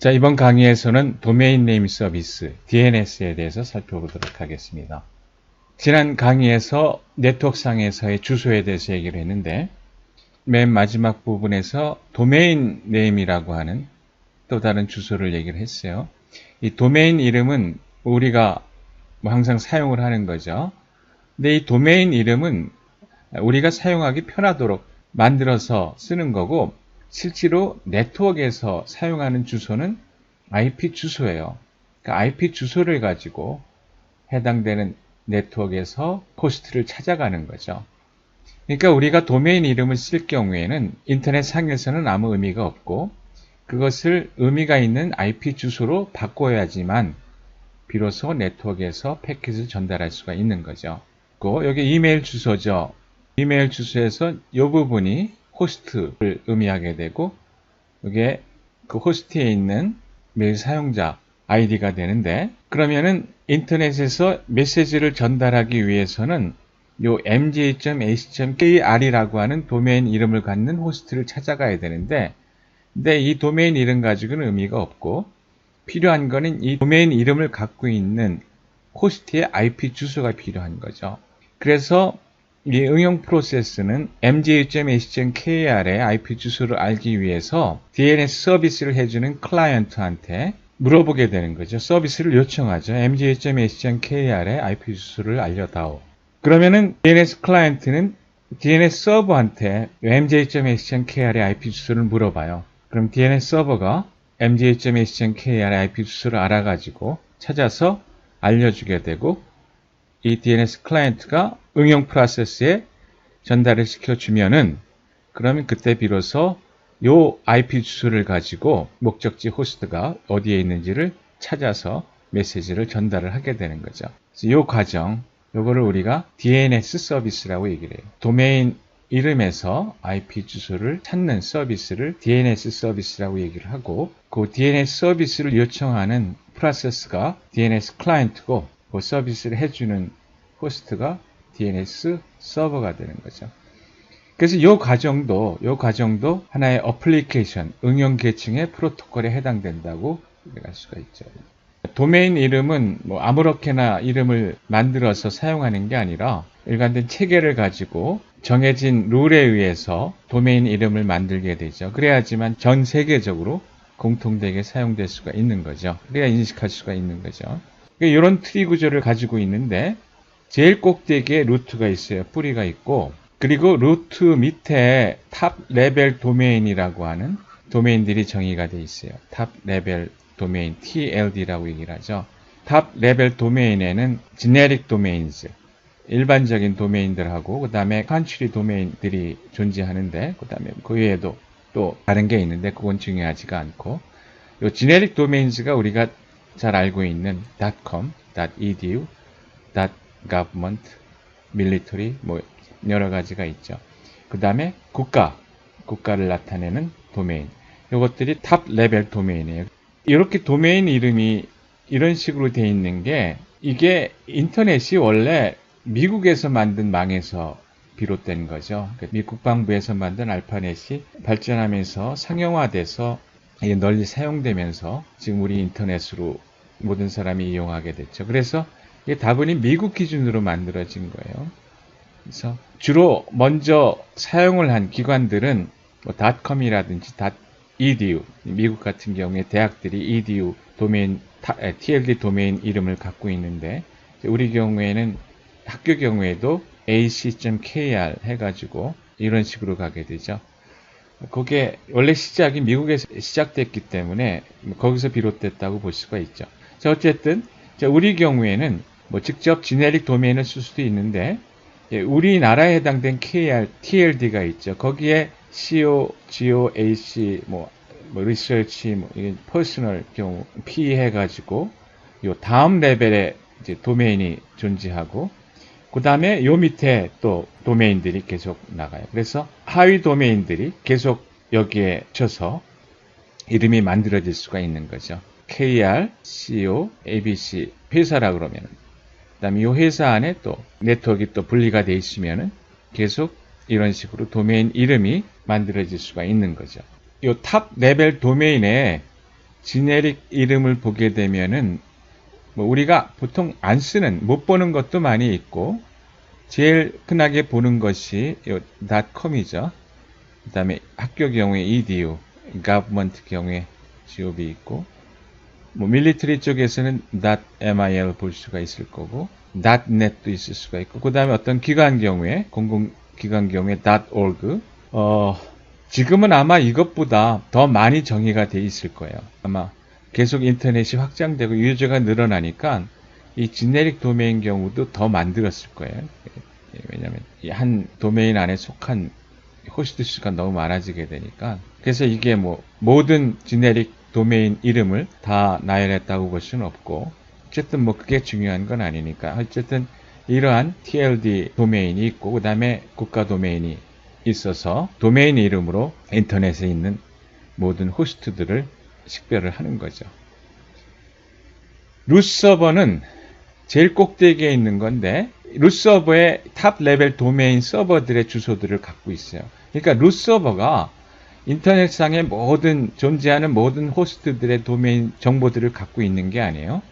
자, 이번 강의에서는 도메인 네임 서비스, DNS에 대해서 살펴보도록 하겠습니다. 지난 강의에서 네트워크상에서의 주소에 대해서 얘기를 했는데, 맨 마지막 부분에서 도메인 네임이라고 하는 또 다른 주소를 얘기를 했어요. 이 도메인 이름은 우리가 뭐 항상 사용을 하는 거죠. 근데 이 도메인 이름은 우리가 사용하기 편하도록 만들어서 쓰는 거고, 실제로 네트워크에서 사용하는 주소는 IP 주소예요. 그러니까 IP 주소를 가지고 해당되는 네트워크에서 호스트를 찾아가는 거죠. 그러니까 우리가 도메인 이름을 쓸 경우에는 인터넷 상에서는 아무 의미가 없고 그것을 의미가 있는 IP 주소로 바꿔야지만 비로소 네트워크에서 패킷을 전달할 수가 있는 거죠. 그 여기 이메일 주소죠. 이메일 주소에서 이 부분이 호스트를 의미하게 되고 이게 그 호스트에 있는 메일 사용자 아이디가 되는데 그러면은 인터넷에서 메시지를 전달하기 위해서는 요 mj.ac.kr이라고 하는 도메인 이름을 갖는 호스트를 찾아가야 되는데 근데 이 도메인 이름 가지고는 의미가 없고 필요한 거는 이 도메인 이름을 갖고 있는 호스트의 IP 주소가 필요한 거죠. 그래서 이 응용 프로세스는 mj.ac.kr의 IP 주소를 알기 위해서 DNS 서비스를 해주는 클라이언트한테 물어보게 되는 거죠. 서비스를 요청하죠. mj.ac.kr의 IP 주소를 알려다오. 그러면은 DNS 클라이언트는 DNS 서버한테 mj.ac.kr의 IP 주소를 물어봐요. 그럼 DNS 서버가 mj.ac.kr의 IP 주소를 알아가지고 찾아서 알려주게 되고 이 DNS 클라이언트가 응용 프로세스에 전달을 시켜주면은 그러면 그때 비로소 요 IP 주소를 가지고 목적지 호스트가 어디에 있는지를 찾아서 메시지를 전달을 하게 되는 거죠. 이 과정, 요거를 우리가 DNS 서비스라고 얘기를 해요. 도메인 이름에서 IP 주소를 찾는 서비스를 DNS 서비스라고 얘기를 하고 그 DNS 서비스를 요청하는 프로세스가 DNS 클라이언트고 그 서비스를 해주는 호스트가 DNS 서버가 되는 거죠. 그래서 이 과정도 이 과정도 하나의 어플리케이션 응용 계층의 프로토콜에 해당된다고 얘기할 수가 있죠. 도메인 이름은 뭐 아무렇게나 이름을 만들어서 사용하는 게 아니라 일관된 체계를 가지고 정해진 룰에 의해서 도메인 이름을 만들게 되죠. 그래야지만 전 세계적으로 공통되게 사용될 수가 있는 거죠. 그래야 인식할 수가 있는 거죠. 이런 그러니까 트리 구조를 가지고 있는데 제일 꼭대기에 루트가 있어요. 뿌리가 있고 그리고 루트 밑에 탑 레벨 도메인이라고 하는 도메인들이 정의가 되어 있어요. 탑 레벨 도메인 TLD라고 얘기를 하죠. 탑 레벨 도메인에는 지네릭 도메인즈 일반적인 도메인들하고 그 다음에 컨트리 도메인들이 존재하는데 그 다음에 그 외에도 또 다른 게 있는데 그건 중요하지가 않고 이 지네릭 도메인즈가 우리가 잘 알고 있는 .com, .edu, government, military 뭐 여러 가지가 있죠. 그 다음에 국가, 국가를 나타내는 도메인. 이것들이 탑 레벨 도메인이에요. 이렇게 도메인 이름이 이런 식으로 되어 있는 게 이게 인터넷이 원래 미국에서 만든 망에서 비롯된 거죠. 그러니까 미 국방부에서 만든 알파넷이 발전하면서 상용화돼서 널리 사용되면서 지금 우리 인터넷으로 모든 사람이 이용하게 됐죠. 그래서 이게 다분히 미국 기준으로 만들어진 거예요. 그래서 주로 먼저 사용을 한 기관들은 뭐 .com이라든지 .edu 미국 같은 경우에 대학들이 edu 도메인 TLD 도메인 이름을 갖고 있는데 우리 경우에는 학교 경우에도 ac.kr 해가지고 이런 식으로 가게 되죠. 그게 원래 시작이 미국에서 시작됐기 때문에 거기서 비롯됐다고 볼 수가 있죠. 자, 어쨌든 우리 경우에는 뭐 직접 지네릭 도메인을 쓸 수도 있는데 예, 우리나라에 해당된 KR, TLD가 있죠. 거기에 CO, GOAC, 뭐, 뭐 리서치, 뭐 퍼스널 경우 P 해가지고 요 다음 레벨의 이제 도메인이 존재하고 그 다음에 요 밑에 또 도메인들이 계속 나가요. 그래서 하위 도메인들이 계속 여기에 쳐서 이름이 만들어질 수가 있는 거죠. KR, CO, ABC 회사라 그러면 그 다음에 이 회사 안에 또 네트워크가 또 분리가 돼 있으면은 계속 이런 식으로 도메인 이름이 만들어질 수가 있는 거죠. 이 탑 레벨 도메인에 지네릭 이름을 보게 되면은 뭐 우리가 보통 안 쓰는 못 보는 것도 많이 있고 제일 흔하게 보는 것이 .com이죠. 그 다음에 학교 경우에 edu, government 경우에 gov 있고 뭐 밀리터리 쪽에서는 .mil 볼 수가 있을 거고 .net도 있을 수가 있고 그 다음에 어떤 기관 경우에 공공기관 경우에 .org 어, 지금은 아마 이것보다 더 많이 정의가 돼 있을 거예요. 아마 계속 인터넷이 확장되고 유저가 늘어나니까 이 지네릭 도메인 경우도 더 만들었을 거예요. 왜냐하면 한 도메인 안에 속한 호스트 수가 너무 많아지게 되니까 그래서 이게 뭐 모든 지네릭 도메인 이름을 다 나열했다고 볼 수는 없고 어쨌든 뭐 그게 중요한 건 아니니까 어쨌든 이러한 TLD 도메인이 있고 그 다음에 국가 도메인이 있어서 도메인 이름으로 인터넷에 있는 모든 호스트들을 식별을 하는 거죠. 루스 서버는 제일 꼭대기에 있는 건데 루스 서버의 탑 레벨 도메인 서버들의 주소들을 갖고 있어요. 그러니까 루스 서버가 인터넷상의 모든 존재하는 모든 호스트들의 도메인 정보들을 갖고 있는 게 아니에요.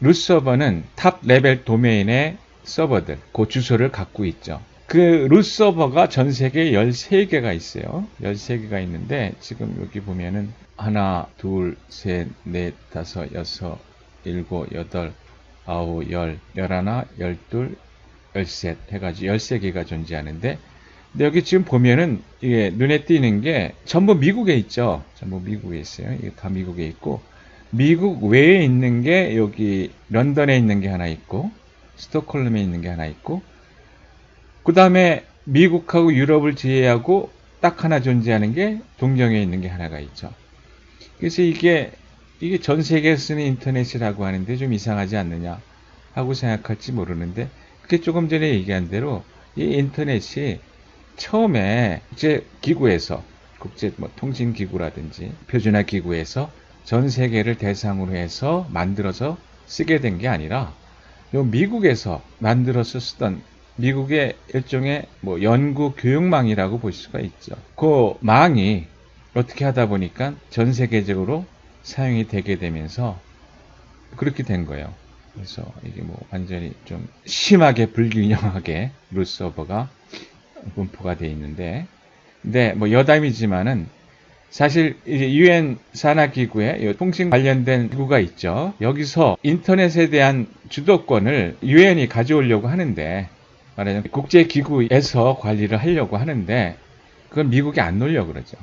루스 서버는 탑 레벨 도메인의 서버들, 그 주소를 갖고 있죠. 그 루스 서버가 전 세계에 13개가 있어요. 13개가 있는데 지금 여기 보면은 하나, 둘, 셋, 넷, 다섯, 여섯, 일곱, 여덟, 아홉, 열, 열하나, 열둘, 열셋 해가지고 13개가 존재하는데 근데 여기 지금 보면은 이게 눈에 띄는 게 전부 미국에 있죠. 전부 미국에 있어요. 이게 다 미국에 있고 미국 외에 있는 게 여기 런던에 있는 게 하나 있고 스톡홀름에 있는 게 하나 있고 그 다음에 미국하고 유럽을 제외하고 딱 하나 존재하는 게 동경에 있는 게 하나가 있죠. 그래서 이게 이게 전 세계에 쓰는 인터넷이라고 하는데 좀 이상하지 않느냐 하고 생각할지 모르는데 그게 조금 전에 얘기한 대로 이 인터넷이 처음에 이제 기구에서 국제 뭐 통신 기구라든지 표준화 기구에서 전 세계를 대상으로 해서 만들어서 쓰게 된 게 아니라 요 미국에서 만들어서 쓰던 미국의 일종의 뭐 연구 교육망이라고 볼 수가 있죠. 그 망이 어떻게 하다 보니까 전 세계적으로 사용이 되게 되면서 그렇게 된 거예요. 그래서 이게 뭐 완전히 좀 심하게 불균형하게 루 서버가 분포가 되어 있는데, 근데 뭐 여담이지만은 사실 유엔 산하기구에 통신 관련된 기구가 있죠. 여기서 인터넷에 대한 주도권을 유엔이 가져오려고 하는데 말하자면 국제기구에서 관리를 하려고 하는데 그건 미국이 안 놀려 그러죠.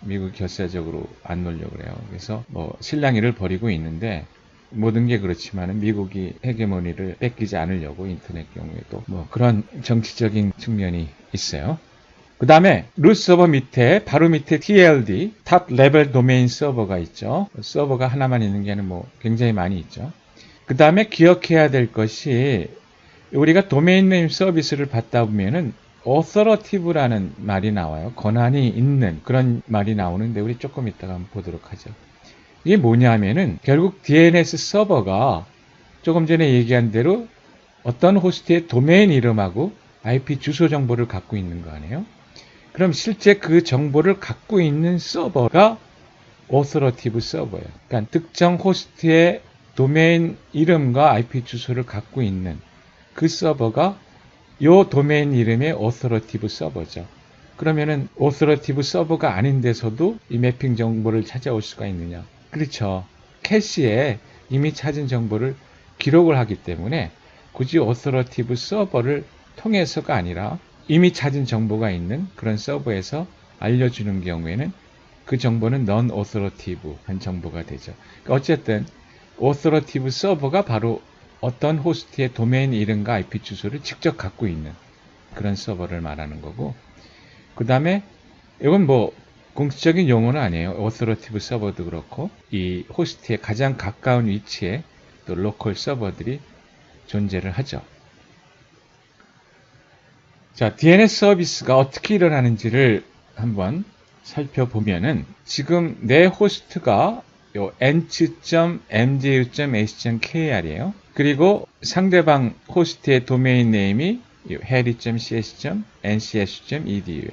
미국 결사적으로 안 놀려 그래요. 그래서 뭐 실랑이를 벌이고 있는데 모든 게 그렇지만 미국이 헤게모니를 뺏기지 않으려고 인터넷 경우에도 뭐 그런 정치적인 측면이 있어요. 그 다음에 루트 서버 밑에 바로 밑에 TLD 탑 레벨 도메인 서버가 있죠. 서버가 하나만 있는 게 아니라 뭐 굉장히 많이 있죠. 그 다음에 기억해야 될 것이 우리가 도메인 네임 서비스를 받다 보면은 authoritive라는 말이 나와요. 권한이 있는 그런 말이 나오는데 우리 조금 이따가 한번 보도록 하죠. 이게 뭐냐면은 결국 DNS 서버가 조금 전에 얘기한 대로 어떤 호스트의 도메인 이름하고 IP 주소 정보를 갖고 있는 거 아니에요? 그럼 실제 그 정보를 갖고 있는 서버가 authoritative 서버예요. 그러니까 특정 호스트의 도메인 이름과 IP 주소를 갖고 있는 그 서버가 요 도메인 이름의 authoritative 서버죠. 그러면은 authoritative 서버가 아닌 데서도 이 매핑 정보를 찾아올 수가 있느냐? 그렇죠. 캐시에 이미 찾은 정보를 기록을 하기 때문에 굳이 authoritative 서버를 통해서가 아니라 이미 찾은 정보가 있는 그런 서버에서 알려주는 경우에는 그 정보는 non-authoritative 한 정보가 되죠. 그러니까 어쨌든 authoritative 서버가 바로 어떤 호스트의 도메인 이름과 IP 주소를 직접 갖고 있는 그런 서버를 말하는 거고 그 다음에 이건 뭐 공식적인 용어는 아니에요. authoritative 서버도 그렇고 이 호스트의 가장 가까운 위치에 또 로컬 서버들이 존재를 하죠. 자, DNS 서비스가 어떻게 일어나는지를 한번 살펴보면은 지금 내 호스트가 요 nch.mju.ac.kr이에요. 그리고 상대방 호스트의 도메인 네임이 harry.cs.ncs.edu.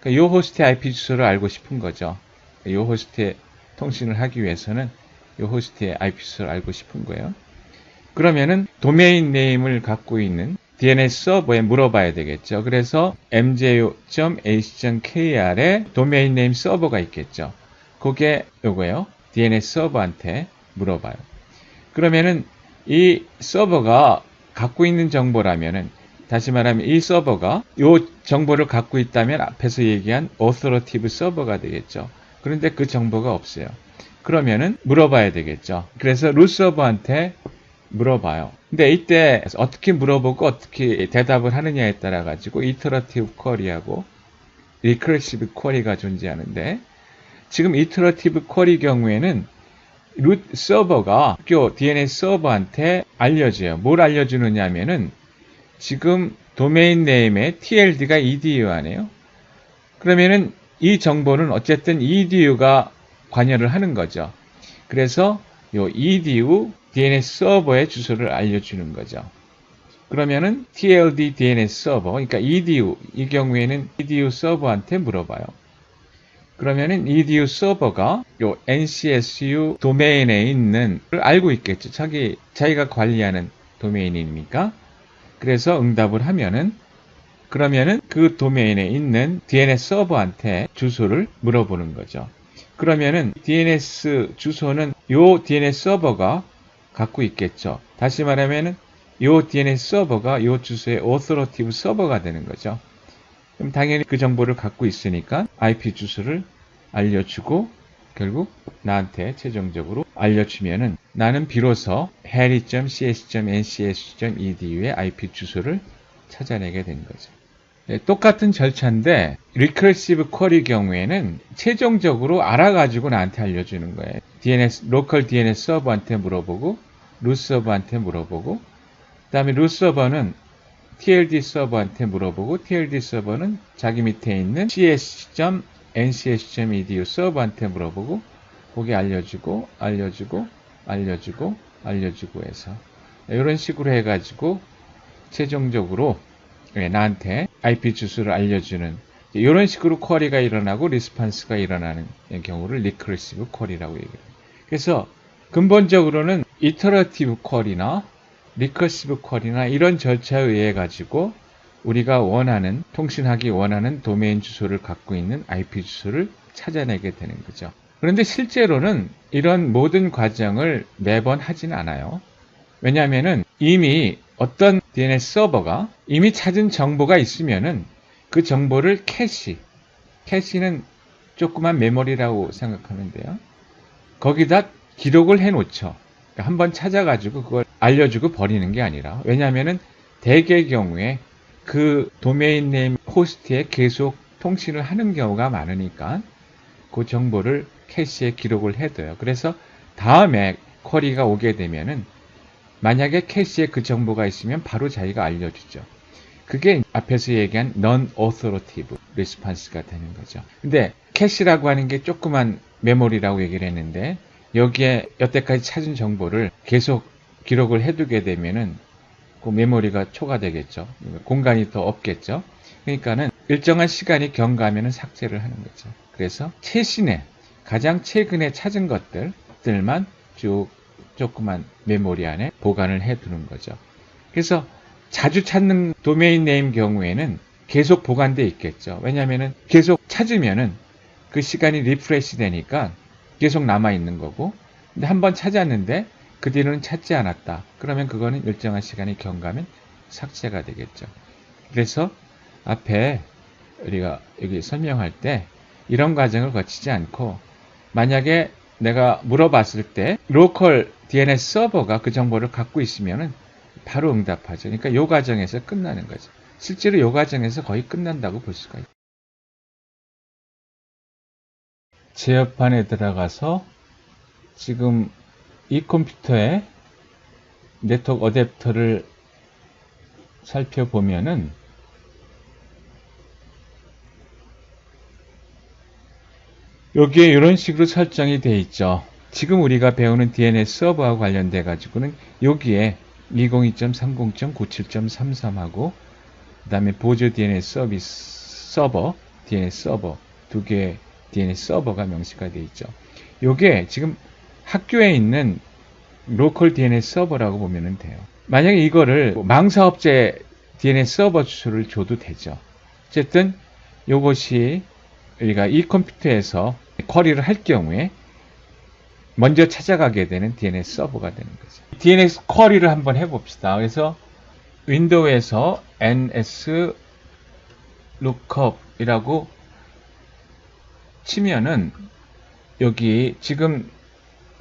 그러니까 이 호스트의 IP 주소를 알고 싶은 거죠. 이 호스트의 통신을 하기 위해서는 이 호스트의 IP 주소를 알고 싶은 거예요. 그러면은 도메인 네임을 갖고 있는 DNS 서버에 물어봐야 되겠죠. 그래서 mjo.ac.kr에 도메인 네임 서버가 있겠죠. 그게 요거예요. DNS 서버한테 물어봐요. 그러면은 이 서버가 갖고 있는 정보라면은 다시 말하면 이 서버가 이 정보를 갖고 있다면 앞에서 얘기한 authoritative 서버가 되겠죠. 그런데 그 정보가 없어요. 그러면은 물어봐야 되겠죠. 그래서 루 서버한테 물어봐요. 근데 이때 어떻게 물어보고 어떻게 대답을 하느냐에 따라 가지고 이터러티브 쿼리하고 리크레시브 쿼리가 존재하는데 지금 이터러티브 쿼리 경우에는 루 서버가 학교 DNS 서버한테 알려줘요. 뭘 알려주느냐 하면은 지금 도메인 네임에 TLD가 edu 하네요. 그러면은 이 정보는 어쨌든 edu가 관여를 하는 거죠. 그래서 요 edu DNS 서버의 주소를 알려주는 거죠. 그러면은 TLD DNS 서버, 그러니까 edu 이 경우에는 edu 서버한테 물어봐요. 그러면은 edu 서버가 요 NCSU 도메인에 있는 걸 알고 있겠죠. 자기 자기가 관리하는 도메인이니까. 그래서 응답을 하면은 그러면은 그 도메인에 있는 DNS 서버한테 주소를 물어보는 거죠. 그러면은 DNS 주소는 요 DNS 서버가 갖고 있겠죠. 다시 말하면은 요 DNS 서버가 요 주소의 authoritative 서버가 되는 거죠. 그럼 당연히 그 정보를 갖고 있으니까 IP 주소를 알려주고 결국 나한테 최종적으로 알려주면은 나는 비로소 harry.cs.ncs.edu의 IP 주소를 찾아내게 된 거죠. 네, 똑같은 절차인데 recursive query 경우에는 최종적으로 알아가지고 나한테 알려주는 거예요. DNS, local DNS 서버한테 물어보고 루트 서버한테 물어보고 그 다음에 루트 서버는 TLD 서버한테 물어보고 TLD 서버는 자기 밑에 있는 cs.ncs.edu 서버한테 물어보고 거기 알려주고 알려주고 알려주고 알려주고 해서 이런 식으로 해가지고 최종적으로 나한테 IP 주소를 알려주는 이런 식으로 쿼리가 일어나고 리스판스가 일어나는 경우를 리크레시브 쿼리라고 얘기해요. 그래서 근본적으로는 이터러티브 쿼리나 리커시브 쿼리나 이런 절차에 의해 가지고 우리가 원하는 통신하기 원하는 도메인 주소를 갖고 있는 IP 주소를 찾아내게 되는 거죠. 그런데 실제로는 이런 모든 과정을 매번 하진 않아요. 왜냐하면 이미 어떤 DNS 서버가 이미 찾은 정보가 있으면은 그 정보를 캐시, 캐시는 조그만 메모리라고 생각하면 돼요. 거기다 기록을 해 놓죠. 그러니까 한번 찾아가지고 그걸 알려주고 버리는 게 아니라 왜냐하면은 대개 경우에 그 도메인 네임 호스트에 계속 통신을 하는 경우가 많으니까 그 정보를 캐시에 기록을 해둬요. 그래서 다음에 쿼리가 오게 되면은 만약에 캐시에 그 정보가 있으면 바로 자기가 알려주죠. 그게 앞에서 얘기한 non-authoritative response가 되는 거죠. 근데 캐시라고 하는 게 조그만 메모리라고 얘기를 했는데 여기에 여태까지 찾은 정보를 계속 기록을 해두게 되면은 그 메모리가 초과되겠죠. 공간이 더 없겠죠. 그러니까는 일정한 시간이 경과하면 삭제를 하는 거죠. 그래서 최신에 가장 최근에 찾은 것들만 쭉 조그만 메모리 안에 보관을 해 두는 거죠. 그래서 자주 찾는 도메인 네임 경우에는 계속 보관돼 있겠죠. 왜냐하면 계속 찾으면은 그 시간이 리프레시 되니까 계속 남아 있는 거고 근데 한 번 찾았는데 그 뒤로는 찾지 않았다. 그러면 그거는 일정한 시간이 경과하면 삭제가 되겠죠. 그래서 앞에 우리가 여기 설명할 때 이런 과정을 거치지 않고 만약에 내가 물어봤을 때 로컬 DNS 서버가 그 정보를 갖고 있으면은 바로 응답하죠. 그러니까 이 과정에서 끝나는 거죠. 실제로 이 과정에서 거의 끝난다고 볼 수가 있죠. 제어판에 들어가서 지금 이 컴퓨터의 네트워크 어댑터를 살펴보면은 여기에 이런 식으로 설정이 되어 있죠. 지금 우리가 배우는 DNS 서버와 관련돼 가지고는 여기에 202.30.97.33하고 그 다음에 보조 DNS 서비스 서버, DNS 서버 두 개의 DNS 서버가 명시가 되어 있죠. 요게 지금 학교에 있는 로컬 DNS 서버라고 보면 돼요. 만약에 이거를 망사업체 DNS 서버 주소를 줘도 되죠. 어쨌든 이것이 우리가 이 컴퓨터에서 쿼리를 할 경우에 먼저 찾아가게 되는 DNS 서버가 되는 거죠. DNS 쿼리를 한번 해봅시다. 그래서 윈도우에서 ns lookup이라고 치면은 여기 지금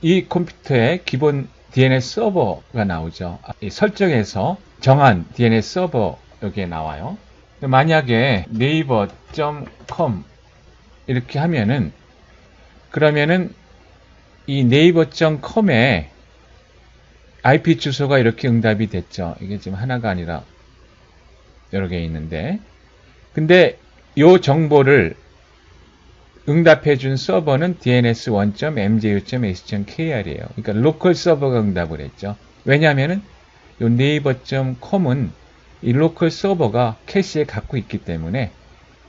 이 컴퓨터의 기본 DNS 서버가 나오죠. 설정에서 정한 DNS 서버 여기에 나와요. 만약에 네이버.com 이렇게 하면은 그러면은 이 네이버.com에 IP 주소가 이렇게 응답이 됐죠. 이게 지금 하나가 아니라 여러 개 있는데 근데 이 정보를 응답해 준 서버는 dns1.mju.ac.kr이에요. 그러니까 로컬 서버가 응답을 했죠. 왜냐하면은 이 네이버.com은 이 로컬 서버가 캐시에 갖고 있기 때문에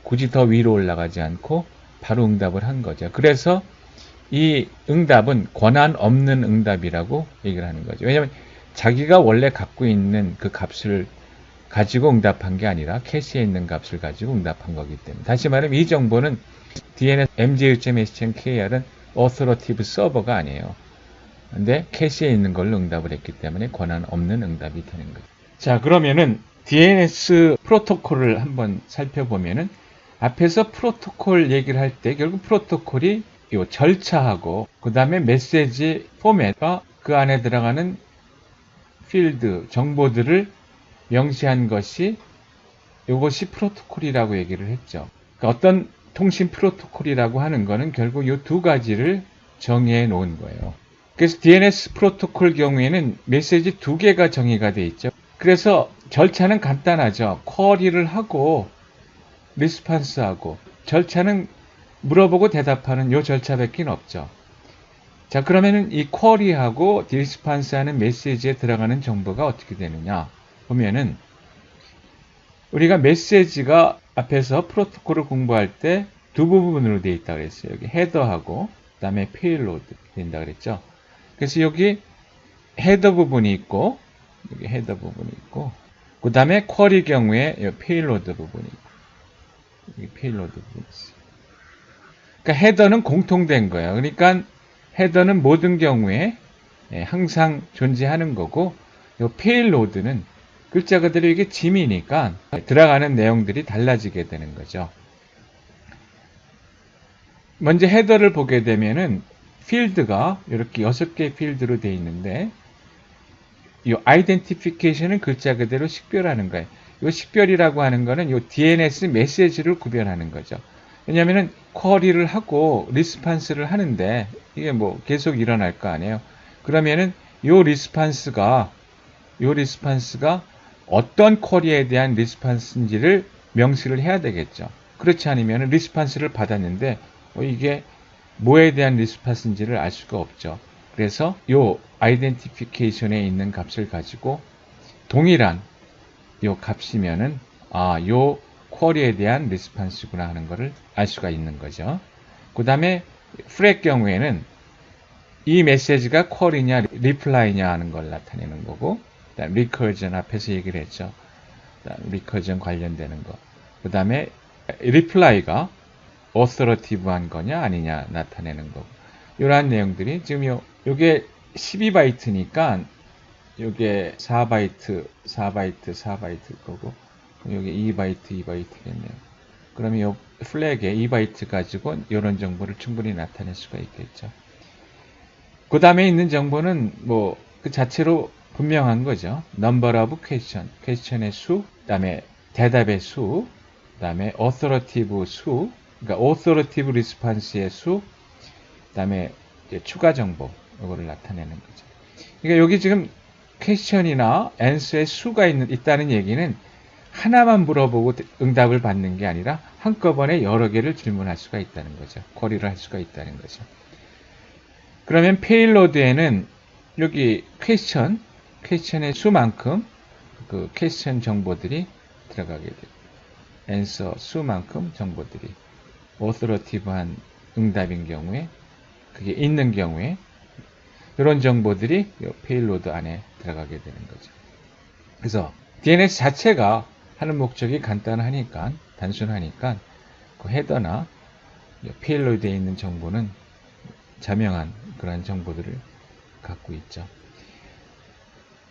굳이 더 위로 올라가지 않고 바로 응답을 한 거죠. 그래서 이 응답은 권한 없는 응답이라고 얘기를 하는 거죠. 왜냐하면 자기가 원래 갖고 있는 그 값을 가지고 응답한 게 아니라 캐시에 있는 값을 가지고 응답한 거기 때문에 다시 말하면 이 정보는 DNS mj.s.kr은 authoritative 서버가 아니에요. 근데 캐시에 있는 걸로 응답을 했기 때문에 권한 없는 응답이 되는 거죠. 자 그러면은 DNS 프로토콜을 한번 살펴보면은 앞에서 프로토콜 얘기를 할 때 결국 프로토콜이 요 절차하고 그 다음에 메시지 포맷과 그 안에 들어가는 필드 정보들을 명시한 것이 이것이 프로토콜이라고 얘기를 했죠. 그러니까 어떤 통신 프로토콜이라고 하는 것은 결국 이 두 가지를 정의해 놓은 거예요. 그래서 DNS 프로토콜 경우에는 메시지 두 개가 정의가 돼 있죠. 그래서 절차는 간단하죠. 쿼리를 하고 리스판스하고 절차는 물어보고 대답하는 요 절차밖에 없죠. 자 그러면은 이 쿼리하고 리스판스하는 메시지에 들어가는 정보가 어떻게 되느냐 보면은 우리가 메시지가 앞에서 프로토콜을 공부할 때 두 부분으로 되어 있다 그랬어요. 여기 헤더하고 그 다음에 페일로드 된다 그랬죠. 그래서 여기 헤더 부분이 있고 여기 헤더 부분이 있고 그 다음에 쿼리 경우에 페일로드 부분이 있고 여기 페일로드 부분이 있어요. 그러니까 헤더는 공통된 거예요. 그러니까 헤더는 모든 경우에 예, 항상 존재하는 거고 이 페일로드는 글자 그대로 이게 짐이니까 들어가는 내용들이 달라지게 되는 거죠. 먼저 헤더를 보게 되면은 필드가 이렇게 6개의 필드로 되어 있는데 이 아이덴티피케이션은 글자 그대로 식별하는 거예요. 이 식별이라고 하는 거는 이 DNS 메시지를 구별하는 거죠. 왜냐하면 쿼리를 하고 리스판스를 하는데 이게 뭐 계속 일어날 거 아니에요. 그러면은 이 리스판스가 이 리스판스가 어떤 쿼리에 대한 리스판스인지를 명시를 해야 되겠죠. 그렇지 않으면 리스판스를 받았는데 어, 이게 뭐에 대한 리스판스인지를 알 수가 없죠. 그래서 이 아이덴티피케이션에 있는 값을 가지고 동일한 이 값이면은 아, 요 쿼리에 대한 리스판스구나 하는 것을 알 수가 있는 거죠. 그 다음에 프렉 경우에는 이 메시지가 쿼리냐 리플라이냐 하는 걸 나타내는 거고 그다음 리커전 앞에서 얘기를 했죠. 리커전 관련되는 거. 그 다음에 리플라이가 어서러티브한 거냐 아니냐 나타내는 거고 이러한 내용들이 지금 요 요게 12바이트니까 요게 4바이트 4바이트 4바이트 거고 요게 2바이트 2바이트겠네요. 그러면 요 플래그에 2바이트 가지고 이런 정보를 충분히 나타낼 수가 있겠죠. 그 다음에 있는 정보는 뭐 그 자체로 분명한 거죠. number of question, question의 수, 그 다음에 대답의 수, 그 다음에 authoritative 수, 그러니까 authoritative response의 수, 그 다음에 추가 정보, 이거를 나타내는 거죠. 그러니까 여기 지금 question이나 answer의 수가 있는, 있다는 얘기는 하나만 물어보고 응답을 받는 게 아니라 한꺼번에 여러 개를 질문할 수가 있다는 거죠. 쿼리를 할 수가 있다는 거죠. 그러면 페일로드에는 여기 퀘스천, 퀘스천의 수만큼 그 퀘스천 정보들이 들어가게 돼요. 앤서 수만큼 정보들이 오스러티브한 응답인 경우에 그게 있는 경우에 이런 정보들이 이 페일로드 안에 들어가게 되는 거죠. 그래서 DNS 자체가 하는 목적이 간단하니까 단순하니까 그 헤더나 페일로드에 있는 정보는 자명한 그러한 정보들을 갖고 있죠.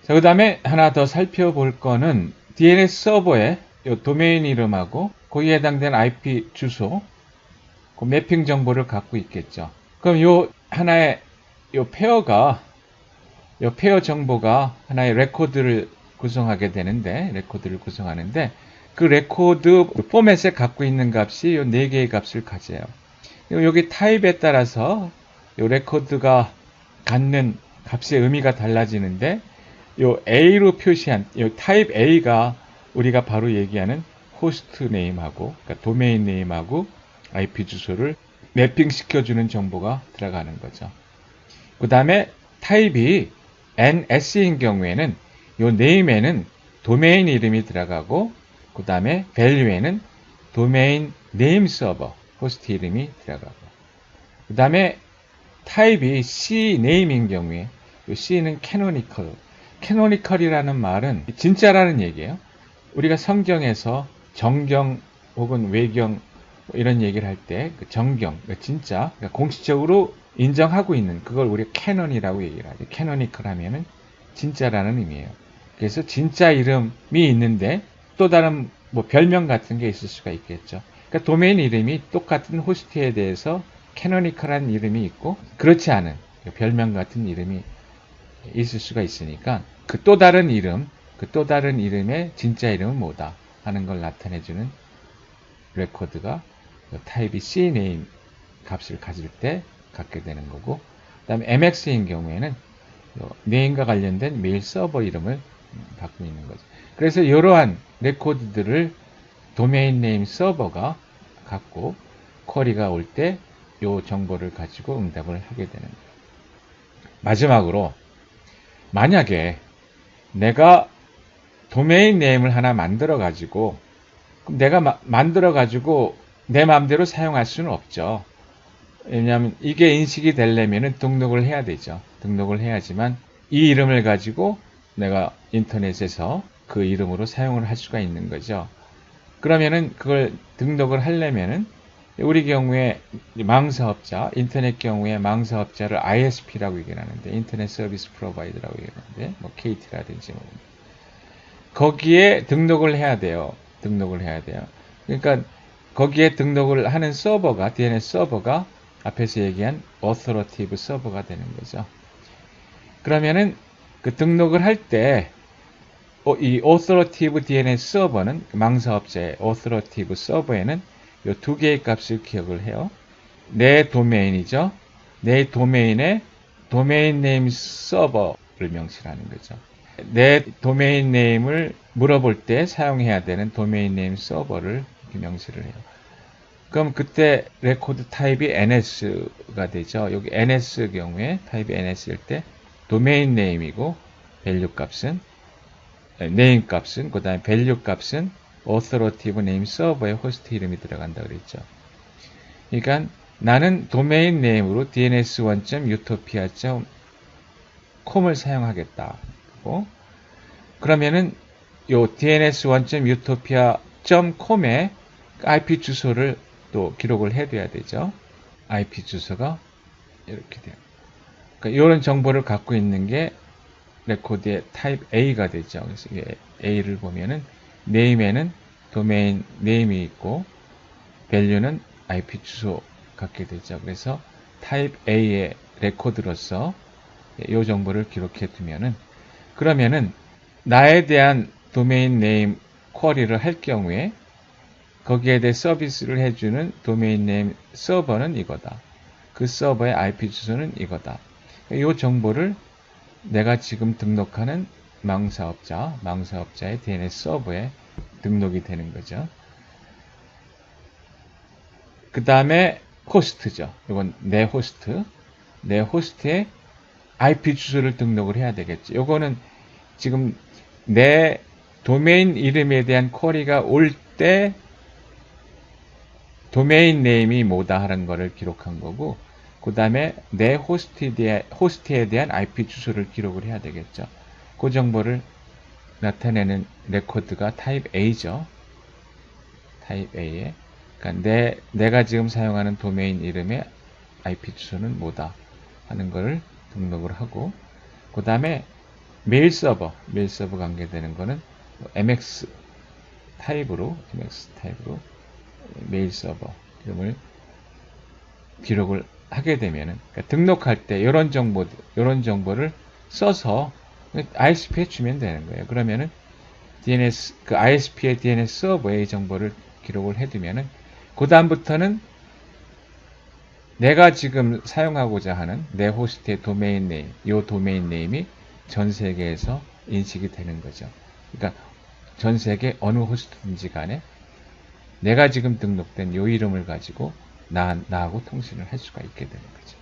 자, 그 다음에 하나 더 살펴볼 거는 DNS 서버의 도메인 이름하고 거기에 해당되는 IP 주소, 그 매핑 정보를 갖고 있겠죠. 그럼 요 하나의 요 페어가 요 페어 정보가 하나의 레코드를 구성하게 되는데 레코드를 구성하는데 그 레코드 포맷에 갖고 있는 값이 요 네 개의 값을 가져요. 여기 타입에 따라서 요 레코드가 갖는 값의 의미가 달라지는데 요 A로 표시한 요 타입 A가 우리가 바로 얘기하는 호스트 네임하고 그러니까 도메인 네임하고 IP 주소를 매핑 시켜주는 정보가 들어가는 거죠. 그 다음에 타입이 NS인 경우에는 요 네임에는 도메인 이름이 들어가고 그 다음에 value에는 도메인 네임 서버 호스트 이름이 들어가고 그 다음에 타입이 C 네임인 경우에 이 C는 canonical 캐노니컬이라는 말은 진짜라는 얘기예요. 우리가 성경에서 정경 혹은 외경 뭐 이런 얘기를 할 때 그 정경, 그 진짜, 그러니까 공식적으로 인정하고 있는 그걸 우리가 캐논이라고 얘기를 하죠. 캐노니컬 하면은 진짜라는 의미예요. 그래서 진짜 이름이 있는데 또 다른 뭐 별명 같은 게 있을 수가 있겠죠. 그러니까 도메인 이름이 똑같은 호스트에 대해서 캐노니컬한 이름이 있고 그렇지 않은 별명 같은 이름이 있을 수가 있으니까 그 또 다른 이름, 그 또 다른 이름의 진짜 이름은 뭐다 하는 걸 나타내주는 레코드가 타입이 CNAME 값을 가질 때 갖게 되는 거고 그 다음에 MX인 경우에는 네임과 관련된 메일 서버 이름을 갖고 있는 거죠. 그래서 이러한 레코드들을 도메인 네임 서버가 갖고 쿼리가 올 때 이 정보를 가지고 응답을 하게 되는 거예요. 마지막으로 만약에 내가 도메인 네임을 하나 만들어 가지고 내가 마, 만들어 가지고 내 마음대로 사용할 수는 없죠. 왜냐하면 이게 인식이 되려면 등록을 해야 되죠. 등록을 해야지만 이 이름을 가지고 내가 인터넷에서 그 이름으로 사용을 할 수가 있는 거죠. 그러면은 그걸 등록을 하려면은 우리 경우에 망사업자, 인터넷 경우에 망사업자를 ISP라고 얘기를 하는데, 인터넷 서비스 프로바이더라고 얘기하는데, 뭐 KT라든지 뭐. 거기에 등록을 해야 돼요. 등록을 해야 돼요. 그러니까 거기에 등록을 하는 서버가, DNS 서버가 앞에서 얘기한 authoritative 서버가 되는 거죠. 그러면은 그 등록을 할 때, 어, 이 authoritative DNS 서버는 망사업자의 authoritative 서버에는 이 두 개의 값을 기억을 해요. 내 도메인이죠. 내 도메인에 도메인 네임 서버를 명시하는 거죠. 내 도메인 네임을 물어볼 때 사용해야 되는 도메인 네임 서버를 명시를 해요. 그럼 그때 레코드 타입이 NS가 되죠. 여기 NS 경우에 타입이 NS일 때 도메인 네임이고 밸류 값은 네임 값은 그 다음에 밸류 값은 authoritative name 서버에 호스트 이름이 들어간다 그랬죠. 그러니까 나는 도메인 네임으로 dns1.utopia.com을 사용하겠다. 그러면은 요 dns1.utopia.com에 IP 주소를 또 기록을 해둬야 되죠. IP 주소가 이렇게 돼요. 그러니까 이런 정보를 갖고 있는 게 레코드의 타입 A가 되죠. 그래서 A를 보면은 네임에는 도메인 네임이 있고 밸류는 IP 주소 갖게 되죠. 그래서 타입 A의 레코드로서 이 정보를 기록해 두면은 그러면은 나에 대한 도메인 네임 쿼리를 할 경우에 거기에 대해 서비스를 해주는 도메인 네임 서버는 이거다. 그 서버의 IP 주소는 이거다. 이 정보를 내가 지금 등록하는 망사업자, 망사업자의 DNS 서버에 등록이 되는 거죠. 그 다음에 호스트죠. 이건 내 호스트. 내 호스트에 IP 주소를 등록을 해야 되겠죠. 이거는 지금 내 도메인 이름에 대한 쿼리가 올 때 도메인 네임이 뭐다 하는 거를 기록한 거고 그 다음에 내 호스트에 대한, 호스트에 대한 IP 주소를 기록을 해야 되겠죠. 그 정보를 나타내는 레코드가 타입 A죠. 타입 A에. 그러니까 내, 내가 지금 사용하는 도메인 이름의 IP 주소는 뭐다 하는 것을 등록을 하고, 그 다음에 메일 서버, 메일 서버 관계되는 거는 MX 타입으로, MX 타입으로 메일 서버 이름을 기록을 하게 되면은 그러니까 등록할 때 이런 정보 이런 정보를 써서 ISP에 주면 되는 거예요. 그러면은 DNS 그 ISP의 DNS 서버에 이 정보를 기록을 해두면은 그 다음부터는 내가 지금 사용하고자 하는 내 호스트의 도메인 네임, 이 도메인 네임이 전 세계에서 인식이 되는 거죠. 그러니까 전 세계 어느 호스트든지 간에 내가 지금 등록된 이 이름을 가지고 나, 나하고 통신을 할 수가 있게 되는 거죠.